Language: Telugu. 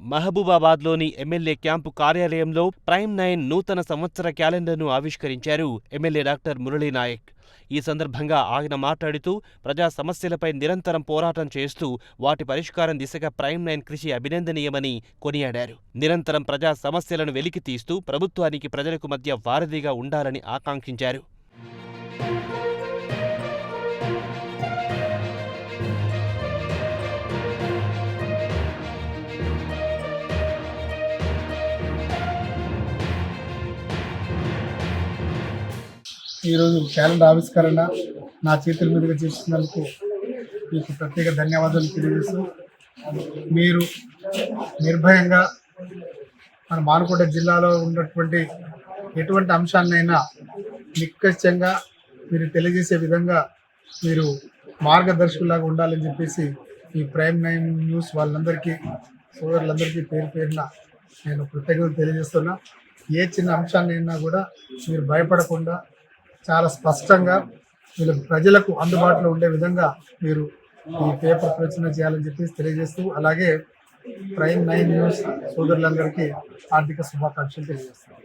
మహబూబాబాద్లోని ఎమ్మెల్యే క్యాంపు కార్యాలయంలో ప్రైమ్ నైన్ నూతన సంవత్సర క్యాలెండర్ను ఆవిష్కరించారు ఎమ్మెల్యే డాక్టర్ మురళీనాయక్ ఈ సందర్భంగా ఆయన మాట్లాడుతూ ప్రజా సమస్యలపై నిరంతరం పోరాటం చేస్తూ వాటి పరిష్కారం దిశగా ప్రైమ్ నైన్ కృషి అభినందనీయమని కొనియాడారు. నిరంతరం ప్రజా సమస్యలను వెలికి తీస్తూ ప్రభుత్వానికి ప్రజలకు మధ్య వారధిగా ఉండాలని ఆకాంక్షించారు. ఈరోజు క్యాలెండర్ ఆవిష్కరణ నా చేతుల మీదుగా చేసినందుకు మీకు ప్రత్యేక ధన్యవాదాలు తెలియజేస్తూ మీరు నిర్భయంగా మన మానుకోట జిల్లాలో ఉన్నటువంటి ఎటువంటి అంశాన్నైనా నిక్కచ్చంగా మీరు తెలియజేసే విధంగా మీరు మార్గదర్శకులాగా ఉండాలని చెప్పేసి ఈ ప్రైమ్ నైన్ న్యూస్ వాళ్ళందరికీ సోదరులందరికీ పేరు పేరున నేను కృతజ్ఞతలు తెలియజేస్తున్నా. ఏ చిన్న అంశాన్నైనా కూడా మీరు భయపడకుండా చాలా స్పష్టంగా వీళ్ళు ప్రజలకు అందుబాటులో ఉండే విధంగా మీరు ఈ పేపర్ ప్రచురణ చేయాలని చెప్పేసి తెలియజేస్తూ అలాగే ప్రైమ్ నైన్ న్యూస్ సోదరులందరికీ ఆర్థిక శుభాకాంక్షలు తెలియజేస్తాను